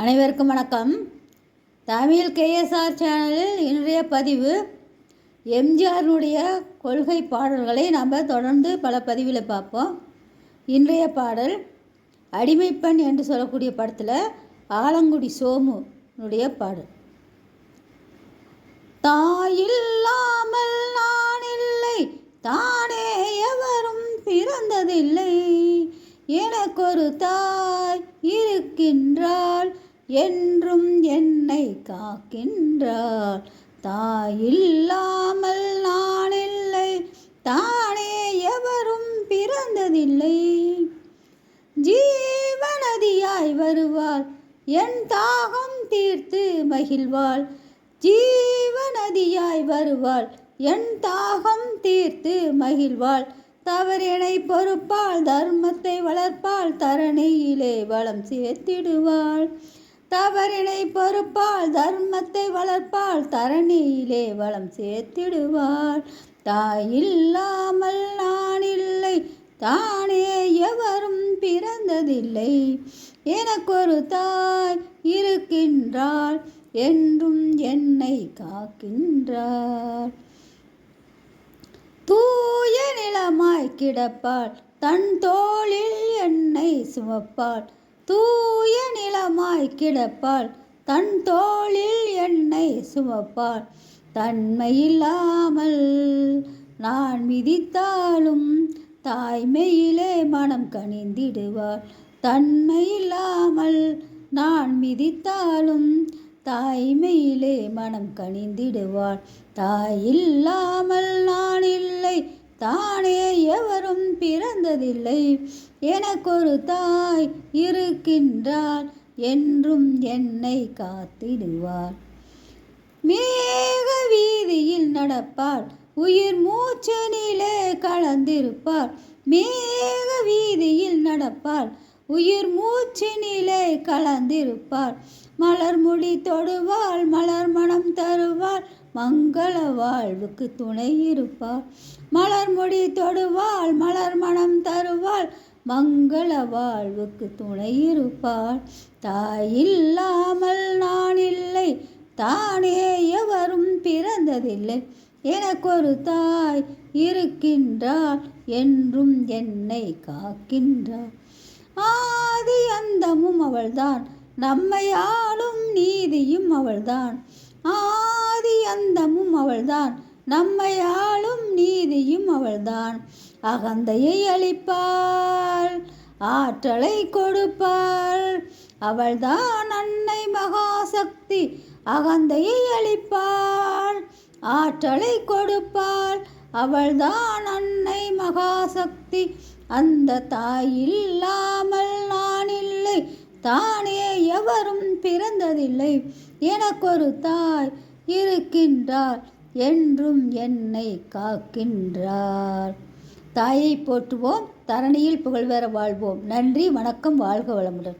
அனைவருக்கும் வணக்கம். தமிழ் கேஎஸ்ஆர் சேனலில் இன்றைய பதிவு எம்ஜிஆரினுடைய கொள்கை பாடல்களை நம்ம தொடர்ந்து பல பதிவில் பார்ப்போம். இன்றைய பாடல் அடிமைப்பெண் என்று சொல்லக்கூடிய படத்தில் ஆலங்குடி சோமுனுடைய பாடல். தாயில்லாமல் நான் இல்லை தானே எவரும் பிறந்ததில்லை. எனக்கொரு தாய் இருக்கின்றாள் என்றும் என்னை காக்கின்றாள் தாயில்லாமல் நான் இல்லை தானே எவரும் பிறந்ததில்லை. ஜீவநதியாய் வருவாள் என் தாகம் தீர்த்து மகிழ்வாள். ஜீவநதியாய் வருவாள் என் தாகம் தீர்த்து மகிழ்வாள். தவறினை பொறுப்பாள் தர்மத்தை வளர்ப்பாள் தரணியிலே வளம் சேர்த்திடுவாள். தவறினை பொறுப்பாள் தர்மத்தை வளர்ப்பாள் தரணியிலே வளம் சேர்த்திடுவாள் தாயில்லாமல் நான் இல்லை தானே எவரும் பிறந்ததில்லை. எனக்கொரு தாய் இருக்கின்றாள் என்றும் என்னை காக்கின்றாள் தூய நிலமாய் கிடப்பாள் தன் தோளில் என்னை சுமப்பாள். தூய நிலமாய் கிடப்பாள். தன் தோளில் என்னை சுமப்பாள். தன்மையில்லாமல் நான் மிதித்தாலும் தாய்மையிலே மனம் கனிந்திடுவாள். தன்மையில்லாமல் நான் மிதித்தாலும் தாய்மையிலே மனம் கனிந்திடுவாள். தாயில்லாமல் நான் இல்லை தானே எவ இருந்ததில்லை. எனக்கொரு தாய் இருக்கின்றாள் என்றும் என்னை காத்திடுவார் மேக வீதியில் நடப்பாள் உயிர் மூச்சனிலே கலந்திருப்பார் மேக வீதியில் நடப்பார் உயிர் மூச்சினிலே கலந்திருப்பார் மலர் முடி தொடுவாள் மலர் மனம் தருவாள் மங்கள வாழ்வுக்கு துணை இருப்பாள். மலர் முடி தொடுவாள் மலர் மனம் தருவாள் மங்கள வாழ்வுக்கு துணை இருப்பாள். தாயில்லாமல் நான் இல்லை தானே எவரும் பிறந்ததில்லை. எனக்கொரு தாய் இருக்கின்றாள் என்றும் என்னை காக்கின்றாள். ஆதி அந்தமும் அவள்தான் நம்மை ஆளும் நீதியும் அவள்தான். ஆதி அந்த அவள்தான். நம்மை ஆளும் நீதியும் அவள்தான். அகந்தையை அளிப்பாள் ஆற்றலை கொடுப்பாள். அவள்தான் அன்னை மகாசக்தி அகந்தையை அளிப்பாள் ஆற்றலை கொடுப்பாள். அவள்தான் அன்னை மகாசக்தி அந்த தாய் இல்லாமல் நான் இல்லை தானே எவரும் பிறந்ததில்லை. எனக்கொரு தாய் இருக்கின்றாள். என்றும் என்னை காக்கின்றார். தாயை போற்றுவோம் தரணியில் புகழ்வேற வாழ்வோம். நன்றி வணக்கம் வாழ்க வளமுடன்.